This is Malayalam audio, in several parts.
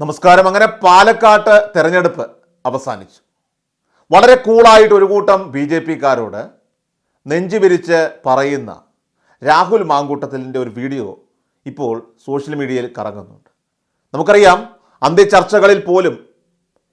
നമസ്കാരം. അങ്ങനെ പാലക്കാട്ട് തെരഞ്ഞെടുപ്പ് അവസാനിച്ചു. വളരെ കൂളായിട്ട് ഒരു കൂട്ടം ബി ജെ പിക്കാരോട് നെഞ്ചു വിരിച്ച് പറയുന്ന രാഹുൽ മാങ്കൂട്ടത്തിലിന്റെ ഒരു വീഡിയോ ഇപ്പോൾ സോഷ്യൽ മീഡിയയിൽ കറങ്ങുന്നുണ്ട്. നമുക്കറിയാം അന്ത്യ ചർച്ചകളിൽ പോലും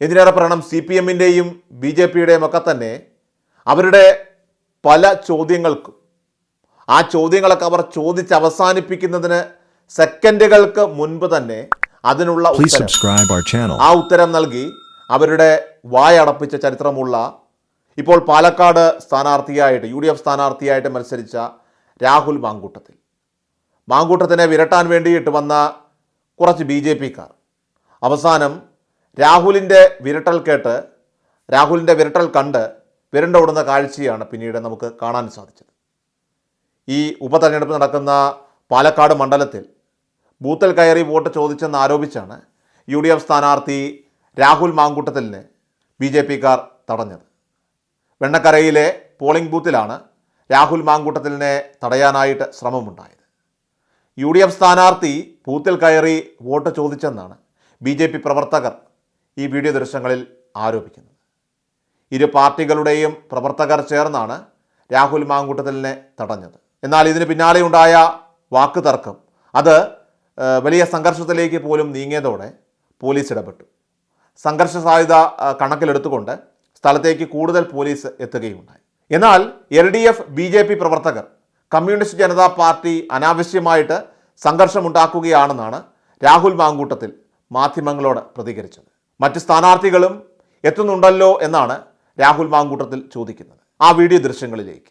എന്തിനേറെ പറയണം സി പി എമ്മിന്റെയും ബി ജെ പിയുടെയും ഒക്കെ തന്നെ അവരുടെ പല ചോദ്യങ്ങൾക്കും ആ ചോദ്യങ്ങളൊക്കെ അവർ ചോദിച്ച് അവസാനിപ്പിക്കുന്നതിന് സെക്കൻഡുകൾക്ക് മുൻപ് തന്നെ അതിനുള്ള ഉത്തരം. ആ ഉത്തരം നൽകി അവരുടെ വായടപ്പിച്ച ചരിത്രമുള്ള ഇപ്പോൾ പാലക്കാട് സ്ഥാനാർത്ഥിയായിട്ട് യു ഡി എഫ് സ്ഥാനാർത്ഥിയായിട്ട് മത്സരിച്ച രാഹുൽ മാങ്കൂട്ടത്തിൽ. മാങ്കൂട്ടത്തിനെ വിരട്ടാൻ വേണ്ടിയിട്ട് വന്ന കുറച്ച് ബി ജെ പിക്കാർ. അവസാനം രാഹുലിന്റെ വിരട്ടൽ കേട്ട് രാഹുലിന്റെ വിരട്ടൽ കണ്ട് വിരണ്ടോടുന്ന കാഴ്ചയാണ് പിന്നീട് നമുക്ക് കാണാൻ സാധിച്ചത്. ഈ ഉപതെരഞ്ഞെടുപ്പ് നടക്കുന്ന പാലക്കാട് മണ്ഡലത്തിൽ ബൂത്തിൽ കയറി വോട്ട് ചോദിച്ചെന്ന് ആരോപിച്ചാണ് യു ഡി എഫ് സ്ഥാനാർത്ഥി രാഹുൽ മാങ്കൂട്ടത്തലിനെ ബി ജെ പിക്കാർ തടഞ്ഞത്. വെണ്ണക്കരയിലെ പോളിംഗ് ബൂത്തിലാണ് രാഹുൽ മാങ്കൂട്ടത്തലിനെ തടയാനായിട്ട് ശ്രമമുണ്ടായത്. യു ഡി എഫ് സ്ഥാനാർത്ഥി ബൂത്തിൽ കയറി വോട്ട് ചോദിച്ചെന്നാണ് ബി ജെ പി പ്രവർത്തകർ ഈ വീഡിയോ ദൃശ്യങ്ങളിൽ ആരോപിക്കുന്നത്. ഇരു പാർട്ടികളുടെയും പ്രവർത്തകർ ചേർന്നാണ് രാഹുൽ മാങ്കൂട്ടത്തലിനെ തടഞ്ഞത്. എന്നാൽ ഇതിന് പിന്നാലെയുണ്ടായ വാക്ക് തർക്കം അത് വലിയ സംഘർഷത്തിലേക്ക് പോലും നീങ്ങിയതോടെ പോലീസ് ഇടപെട്ടു. സംഘർഷ സാധ്യത കണക്കിലെടുത്തുകൊണ്ട് സ്ഥലത്തേക്ക് കൂടുതൽ പോലീസ് എത്തുകയുണ്ടായി. എന്നാൽ L D F B J P പ്രവർത്തകർ കമ്മ്യൂണിസ്റ്റ് ജനതാ പാർട്ടി അനാവശ്യമായിട്ട് സംഘർഷമുണ്ടാക്കുകയാണെന്നാണ് രാഹുൽ മാങ്കൂട്ടത്തിൽ മാധ്യമങ്ങളോട് പ്രതികരിച്ചത്. മറ്റ് സ്ഥാനാർത്ഥികളും എത്തുന്നുണ്ടല്ലോ എന്നാണ് രാഹുൽ മാങ്കൂട്ടത്തിൽ ചോദിക്കുന്നത്. ആ വീഡിയോ ദൃശ്യങ്ങളിലേക്ക്.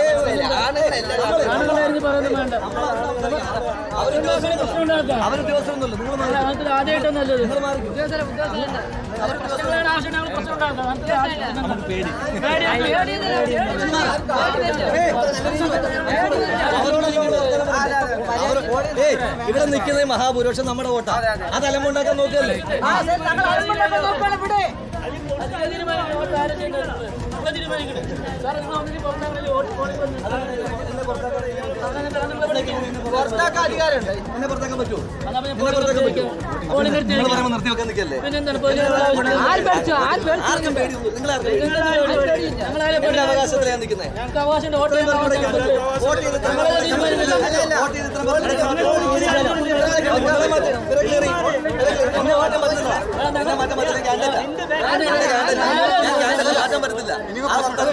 ആണുങ്ങളായിരുന്നു പറയുന്നത് വേണ്ട നമ്മുടെ പ്രശ്നം ഉണ്ടാക്കാം തലമുണ്ടാക്കാൻ നോക്കല്ലേ നല്ലത് അവർ പ്രശ്നങ്ങളുടെ ആവശ്യം പ്രശ്നം ഉണ്ടാക്കാം നമുക്ക് ഇവിടെ നിൽക്കുന്ന മഹാപുരുഷൻ നമ്മുടെ വോട്ടാ അത് അലമ്പുണ്ടാക്കാൻ നോക്കിയല്ലേ പുറത്താക്കാൻ അധികാരമുണ്ട് എന്നെ പുറത്താക്കാൻ പറ്റുമോ എന്നെ പുറത്താക്കാൻ പറ്റുമോ നിങ്ങൾ പറയുമ്പോൾ നിർത്തി വെക്കാൻ നിൽക്കല്ലേ ആർക്കും പേടിയൊന്നും നിങ്ങൾ എന്റെ അവകാശത്തിലാണ് നിൽക്കുന്നത് ഞങ്ങൾക്ക് അവകാശം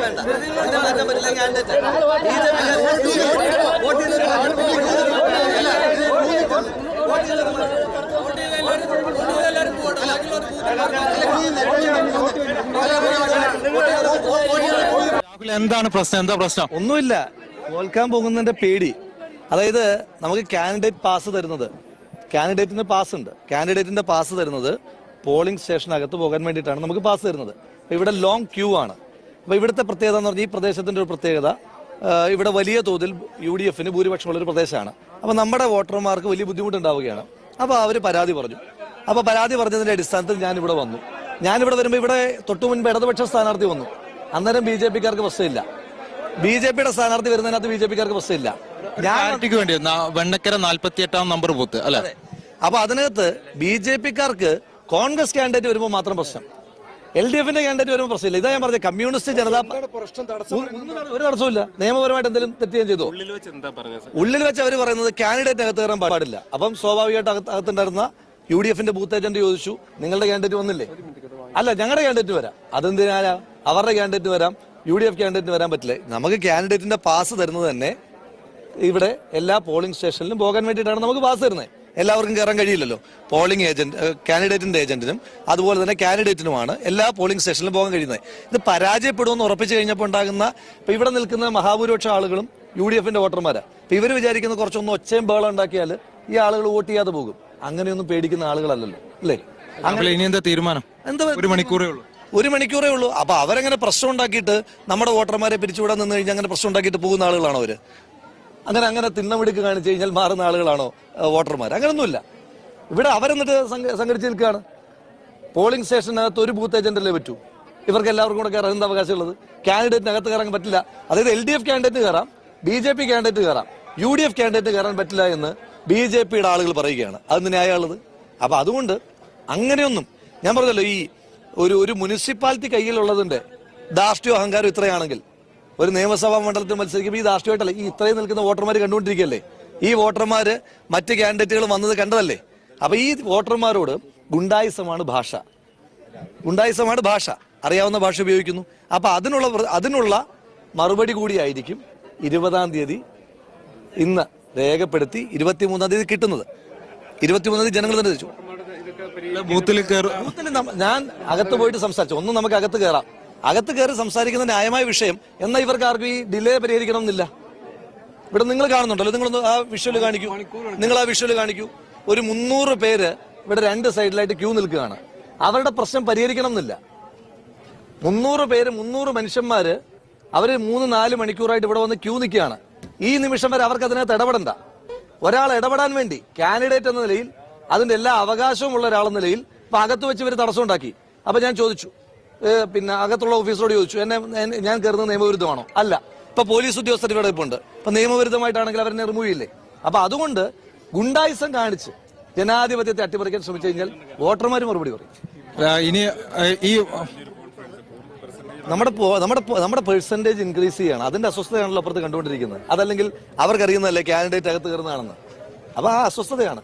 വേണ്ട. മാറ്റാൻ പറ്റില്ല. വോട്ട് ചെയ്ത് രാഹുൽ എന്താണ് പ്രശ്നം? എന്താ പ്രശ്നം? ഒന്നുമില്ല. തോൽക്കാൻ പോകുന്നതിന്റെ പേടി. അതായത് നമുക്ക് കാൻഡിഡേറ്റ് പാസ് തരുന്നത്. കാൻഡിഡേറ്റിന് പാസ് ഉണ്ട്. കാൻഡിഡേറ്റിന്റെ പാസ് തരുന്നത് പോളിംഗ് സ്റ്റേഷനകത്ത് പോകാൻ വേണ്ടിയിട്ടാണ് നമുക്ക് പാസ് തരുന്നത്. ഇവിടെ ലോങ് ക്യൂ ആണ്. അപ്പൊ ഇവിടുത്തെ പ്രത്യേകത എന്ന് പറഞ്ഞാൽ ഈ പ്രദേശത്തിന്റെ ഒരു പ്രത്യേകത. ഇവിടെ വലിയ തോതിൽ യു ഡി എഫിന് ഭൂരിപക്ഷമുള്ള ഒരു പ്രദേശമാണ്. അപ്പോൾ നമ്മുടെ വോട്ടർമാർക്ക് വലിയ ബുദ്ധിമുട്ടുണ്ടാവുകയാണ്. അപ്പോൾ അവർ പരാതി പറഞ്ഞു. അപ്പോൾ പരാതി പറഞ്ഞതിന്റെ അടിസ്ഥാനത്തിൽ ഞാൻ ഇവിടെ വന്നു. ഞാനിവിടെ വരുമ്പോൾ ഇവിടെ തൊട്ടു മുൻപ് ഇടതുപക്ഷ സ്ഥാനാർത്ഥി വന്നു. അന്നേരം ബി ജെ പിക്കാർക്ക് പ്രശ്നമില്ല. ബി ജെ പിയുടെ സ്ഥാനാർത്ഥി വരുന്നതിനകത്ത് ബി ജെ പിക്കാർക്ക് പ്രശ്നമില്ല. വേണ്ടി വെണ്ണക്കര എട്ടാം നമ്പർ ബൂത്ത് അല്ലെ? അപ്പൊ അതിനകത്ത് ബി ജെ പിക്കാർക്ക് കോൺഗ്രസ് കാൻഡിഡേറ്റ് വരുമ്പോൾ മാത്രം പ്രശ്നം. എൽ ഡി എഫിന്റെ കാൻഡിഡേറ്റ് വരുമ്പോൾ പ്രശ്നമില്ല. ഇതാ ഞാൻ പറഞ്ഞത് കമ്മ്യൂണിസ്റ്റ് ജനതാ ഒരു തടസ്സമില്ല നിയമപരമായിട്ട് എന്തെങ്കിലും തെറ്റ് ഞാൻ ചെയ്തോ? ഉള്ളിൽ വെച്ച് അവർ പറയുന്നത് കാൻഡിഡേറ്റ് അകത്ത് കയറാൻ പാടില്ല. അപ്പം സ്വാഭാവികമായിട്ട് അകത്ത് അകത്തുണ്ടായിരുന്ന യു ഡി എഫിന്റെ ബൂത്ത് ഏജന്റ് ചോദിച്ചു നിങ്ങളുടെ കാൻഡിഡേറ്റ് വന്നില്ലേ? അല്ല ഞങ്ങളുടെ കാൻഡിഡേറ്റ് വരാം. അതെന്തിനാ അവരുടെ കാൻഡിഡേറ്റ് വരാം. യു ഡി എഫ് കാൻഡിഡേറ്റ് വരാൻ പറ്റില്ല. നമുക്ക് കാൻഡിഡേറ്റിന്റെ പാസ് തരുന്നത് തന്നെ ഇവിടെ എല്ലാ പോളിംഗ് സ്റ്റേഷനിലും പോകാൻ വേണ്ടിയിട്ടാണ് നമുക്ക് പാസ് തരുന്നത്. എല്ലാവർക്കും കയറാൻ കഴിയില്ലല്ലോ. പോളിംഗ് ഏജന്റ് കാൻഡിഡേറ്റിന്റെ ഏജന്റിനും അതുപോലെ തന്നെ കാൻഡിഡേറ്റിനുമാണ് എല്ലാ പോളിംഗ് സ്റ്റേഷനിലും പോകാൻ കഴിയുന്നത്. ഇത് പരാജയപ്പെടുമെന്ന് ഉറപ്പിച്ചു കഴിഞ്ഞപ്പോൾ ഉണ്ടാകുന്ന ഇപ്പൊ ഇവിടെ നിൽക്കുന്ന മഹാഭൂരിപക്ഷ ആളുകളും യു ഡി എഫിന്റെ വോട്ടർമാരാണ് അപ്പൊ ഇവർ വിചാരിക്കുന്ന കുറച്ചൊന്നും ഒച്ചയും ബഹളം ഉണ്ടാക്കിയാൽ ഈ ആളുകൾ വോട്ട് ചെയ്യാതെ പോകും. അങ്ങനെയൊന്നും പേടിക്കുന്ന ആളുകളല്ലല്ലോ അല്ലേ? അങ്ങനെ ഇനി എന്താ തീരുമാനം? എന്താ ഒരു മണിക്കൂറേ ഉള്ളൂ. ഒരു മണിക്കൂറേ ഉള്ളൂ. അപ്പൊ അവരങ്ങനെ പ്രശ്നം ഉണ്ടാക്കിയിട്ട് നമ്മുടെ വോട്ടർമാരെ പിരിച്ചുവിടാൻ നിന്ന് കഴിഞ്ഞാൽ അങ്ങനെ പ്രശ്നം ഉണ്ടാക്കിയിട്ട് പോകുന്ന ആളുകളാണോ അവർ? അങ്ങനെ അങ്ങനെ തിണ്ണമിടുക്ക് കാണിച്ചു കഴിഞ്ഞാൽ മാറുന്ന ആളുകളാണോ വോട്ടർമാർ അങ്ങനൊന്നുമില്ല. ഇവിടെ അവരെന്നിട്ട് സംഘ- സംഘടിച്ച് നിൽക്കുകയാണ്. പോളിംഗ് സ്റ്റേഷനകത്ത് ഒരു ബൂത്ത് ഏജന്റല്ലേ പറ്റൂ. ഇവർക്ക് എല്ലാവർക്കും കൂടെ കയറാൻ എന്താ അവകാശമുള്ളത്? കാൻഡിഡേറ്റിനകത്ത് കയറാൻ പറ്റില്ല. അതായത് എൽ ഡി എഫ് കാൻഡിഡേറ്റ് കയറാം ബി ജെ പി കാൻഡിഡേറ്റ് കയറാം. യു ഡി എഫ് കാൻഡിഡേറ്റ് കയറാൻ പറ്റില്ല എന്ന് ബി ജെ പിയുടെ ആളുകൾ പറയുകയാണ്. അത് ന്യായമുള്ളത് അപ്പൊ അതുകൊണ്ട് അങ്ങനെയൊന്നും ഞാൻ പറഞ്ഞല്ലോ ഈ ഒരു ഒരു മുനിസിപ്പാലിറ്റി കയ്യിലുള്ളതിന്റെ ദാർഷ്ട്യോ അഹങ്കാരം ഇത്രയാണെങ്കിൽ ഒരു നിയമസഭാ മണ്ഡലത്തിൽ മത്സരിക്കുമ്പോൾ ഈ രാഷ്ട്രീയമായിട്ടല്ല. ഈ ഇത്രയും നിൽക്കുന്ന വോട്ടർമാർ കണ്ടുകൊണ്ടിരിക്കുകയല്ലേ? ഈ വോട്ടർമാര് മറ്റ് കാൻഡിഡേറ്റുകൾ വന്നത് കണ്ടതല്ലേ? അപ്പൊ ഈ വോട്ടർമാരോട് ഗുണ്ടായിസമാണ് ഭാഷ. ഗുണ്ടായിസമാണ് ഭാഷ. അറിയാവുന്ന ഭാഷ ഉപയോഗിക്കുന്നു. അപ്പൊ അതിനുള്ള അതിനുള്ള മറുപടി കൂടിയായിരിക്കും ഇരുപതാം തീയതി ഇന്ന് രേഖപ്പെടുത്തി ഇരുപത്തിമൂന്നാം തീയതി കിട്ടുന്നത്. ഇരുപത്തിമൂന്നാം തീയതി ജനങ്ങൾ തന്നെ ഞാൻ അകത്ത് പോയിട്ട് സംസാരിച്ചു. ഒന്നും നമുക്ക് അകത്ത് കയറാം അകത്ത് കയറി സംസാരിക്കുന്ന ന്യായമായ വിഷയം. എന്നാൽ ഇവർക്ക് ആർക്കും ഈ ഡിലേ പരിഹരിക്കണം എന്നില്ല ഇവിടെ നിങ്ങൾ കാണുന്നുണ്ടല്ലോ. നിങ്ങളൊന്ന് ആ വിഷ്വൽ കാണിക്കൂ. നിങ്ങൾ ആ വിഷ്വൽ കാണിക്കൂ. ഒരു മുന്നൂറ് പേര് ഇവിടെ രണ്ട് സൈഡിലായിട്ട് ക്യൂ നിൽക്കുകയാണ്. അവരുടെ പ്രശ്നം പരിഹരിക്കണം എന്നില്ല മുന്നൂറ് പേര് മുന്നൂറ് മനുഷ്യന്മാര് അവർ മൂന്ന് നാല് മണിക്കൂറായിട്ട് ഇവിടെ വന്ന് ക്യൂ നിൽക്കുകയാണ്. ഈ നിമിഷം വരെ അവർക്ക് അതിനകത്ത് ഇടപെടണ്ട. ഒരാൾ ഇടപെടാൻ വേണ്ടി കാൻഡിഡേറ്റ് എന്ന നിലയിൽ അതിന്റെ എല്ലാ അവകാശവും ഉള്ള ഒരാളെന്ന നിലയിൽ ഇപ്പൊ അകത്ത് വെച്ച് ഇവർ തടസ്സം ഉണ്ടാക്കി അപ്പൊ ഞാൻ ചോദിച്ചു പിന്നെ അകത്തുള്ള ഓഫീസറോട് ചോദിച്ചു എന്നെ ഞാൻ കയറുന്നത് നിയമവിരുദ്ധമാണോ? അല്ല. ഇപ്പൊ പോലീസ് ഉദ്യോഗസ്ഥർ ഇവിടെ ഇപ്പൊ ഉണ്ട് ഇപ്പൊ നിയമവിരുദ്ധമായിട്ടാണെങ്കിൽ അവരെന്നെ റിമൂവ് ചെയ്യില്ലേ അപ്പൊ അതുകൊണ്ട് ഗുണ്ടായിസം കാണിച്ച് ജനാധിപത്യത്തെ അട്ടിമറിക്കാൻ ശ്രമിച്ചു കഴിഞ്ഞാൽ വോട്ടർമാർ മറുപടി പറയും. ഇനി ഈ നമ്മുടെ നമ്മുടെ നമ്മുടെ പെർസെന്റേജ് ഇൻക്രീസ് ചെയ്യണം. അതിന്റെ അസ്വസ്ഥതയാണല്ലോ അപ്പുറത്ത് കണ്ടുകൊണ്ടിരിക്കുന്നത്. അതല്ലെങ്കിൽ അവർക്കറിയുന്നതല്ലേ കാൻഡിഡേറ്റ് അകത്ത് കയറുന്നതാണെന്ന്. അപ്പൊ ആ അസ്വസ്ഥതയാണ്.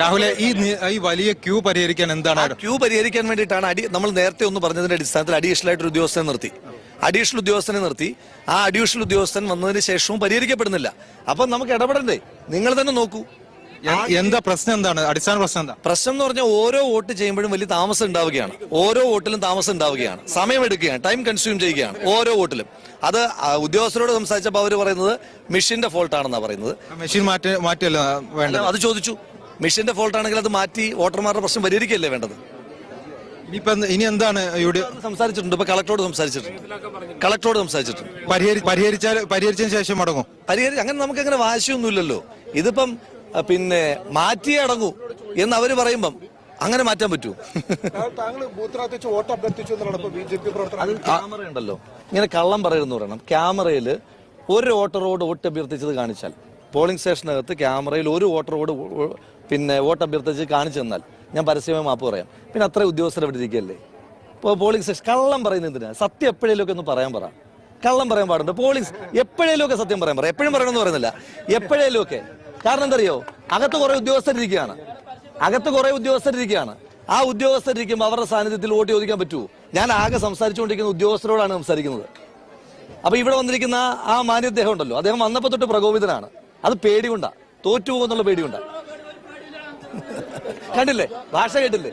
രാഹുലെ ഈ ഈ വലിയ ക്യൂ പരിഹരിക്കാൻ എന്താണ് ക്യൂ പരിഹരിക്കാൻ വേണ്ടിയിട്ടാണ് അടി നമ്മൾ നേരത്തെ ഒന്ന് പറഞ്ഞതിന്റെ അടിസ്ഥാനത്തിൽ അഡീഷണൽ ആയിട്ട് ഒരു ഉദ്യോഗസ്ഥനെ നിർത്തി. അഡീഷണൽ ഉദ്യോഗസ്ഥനെ നിർത്തി. ആ അഡീഷണൽ ഉദ്യോഗസ്ഥൻ വന്നതിന് ശേഷവും പരിഹരിക്കപ്പെടുന്നില്ല. അപ്പൊ നമുക്ക് ഇടപെടണ്ടേ? നിങ്ങൾ തന്നെ നോക്കൂ. എന്താ പ്രശ്നം എന്താണ്? അടിസ്ഥാന പ്രശ്നം എന്താ? പ്രശ്നം എന്ന് പറഞ്ഞാൽ ഓരോ വോട്ട് ചെയ്യുമ്പോഴും വലിയ താമസം ഉണ്ടാവുകയാണ്. ഓരോ വോട്ടിലും താമസം ഉണ്ടാവുകയാണ്. സമയമെടുക്കുകയാണ് ടൈം കൺസ്യൂം ചെയ്യുകയാണ് ഓരോ വോട്ടിലും. അത് ഉദ്യോഗസ്ഥരോട് സംസാരിച്ചപ്പോൾ അവർ പറയുന്നത് മെഷീന്റെ ഫോൾട്ട് ആണെന്നാണ് പറയുന്നത്. മെഷീൻ മാറ്റി മാറ്റിയല്ല വേണ്ട അത് ചോദിച്ചു. മെഷീന്റെ ഫോൾട്ട് ആണെങ്കിൽ അത് മാറ്റി വോട്ടർമാരുടെ പ്രശ്നം പരിഹരിക്കല്ലേ വേണ്ടത്? ഇനി എന്താണ് സംസാരിച്ചിട്ടുണ്ട്. ഇപ്പൊ കളക്ടറോട് സംസാരിച്ചിട്ടുണ്ട്. കളക്ടറോട് സംസാരിച്ചിട്ടുണ്ട്. പരിഹരിച്ചാൽ പരിഹരിച്ചതിന് ശേഷം മടങ്ങും. പരിഹരി അങ്ങനെ നമുക്ക് അങ്ങനെ വാശിയൊന്നുമില്ലല്ലോ. ഇതിപ്പം പിന്നെ മാറ്റി അടങ്ങൂ എന്ന് അവർ പറയുമ്പം അങ്ങനെ മാറ്റാൻ പറ്റൂ. ക്യാമറ ഉണ്ടല്ലോ. ഇങ്ങനെ കള്ളം പറയുന്നു പറയണം. ക്യാമറയിൽ ഒരു വോട്ടറോട് വോട്ട് അഭ്യർത്ഥിച്ചത് കാണിച്ചാൽ പോളിംഗ് സ്റ്റേഷനകത്ത് ക്യാമറയിൽ ഒരു വോട്ടറോട് പിന്നെ വോട്ട് അഭ്യർത്ഥിച്ച് കാണിച്ചു തന്നാൽ ഞാൻ പരസ്യമായി മാപ്പ് പറയാം. പിന്നെ അത്ര ഉദ്യോഗസ്ഥർ ഇവിടെ ഇരിക്കുകയല്ലേ? ഇപ്പോൾ പോളിംഗ് സ്റ്റേഷൻ കള്ളം പറയുന്നത് എന്തിനാ? സത്യം എപ്പോഴേലും ഒക്കെ ഒന്ന് പറയാൻ പറ. കള്ളം പറയാൻ പാടുണ്ട്? പോളിംഗ് എപ്പോഴേലും ഒക്കെ സത്യം പറയാൻ പറ. എപ്പോഴും പറയണമെന്ന് പറയുന്നില്ല. എപ്പോഴേലും ഒക്കെ കാരണം എന്തറിയോ? അകത്ത് കുറെ ഉദ്യോഗസ്ഥരിരിക്കുകയാണ് അകത്ത് കുറെ ഉദ്യോഗസ്ഥരിരിക്കുകയാണ് ആ ഉദ്യോഗസ്ഥരിക്കുമ്പോൾ അവരുടെ സാന്നിധ്യത്തിൽ വോട്ട് ചോദിക്കാൻ പറ്റുമോ ഞാൻ ആകെ സംസാരിച്ചുകൊണ്ടിരിക്കുന്ന ഉദ്യോഗസ്ഥരോടാണ് സംസാരിക്കുന്നത്. അപ്പൊ ഇവിടെ വന്നിരിക്കുന്ന ആ മാന്യദ്ദേഹം ഉണ്ടല്ലോ. അദ്ദേഹം വന്നപ്പോ തൊട്ട് പ്രകോപിതനാണ്. അത് പേടികൊണ്ടാ. തോറ്റുപോകുന്നുള്ള പേടികൊണ്ടാ. കണ്ടില്ലേ? ഭാഷ കേട്ടില്ലേ?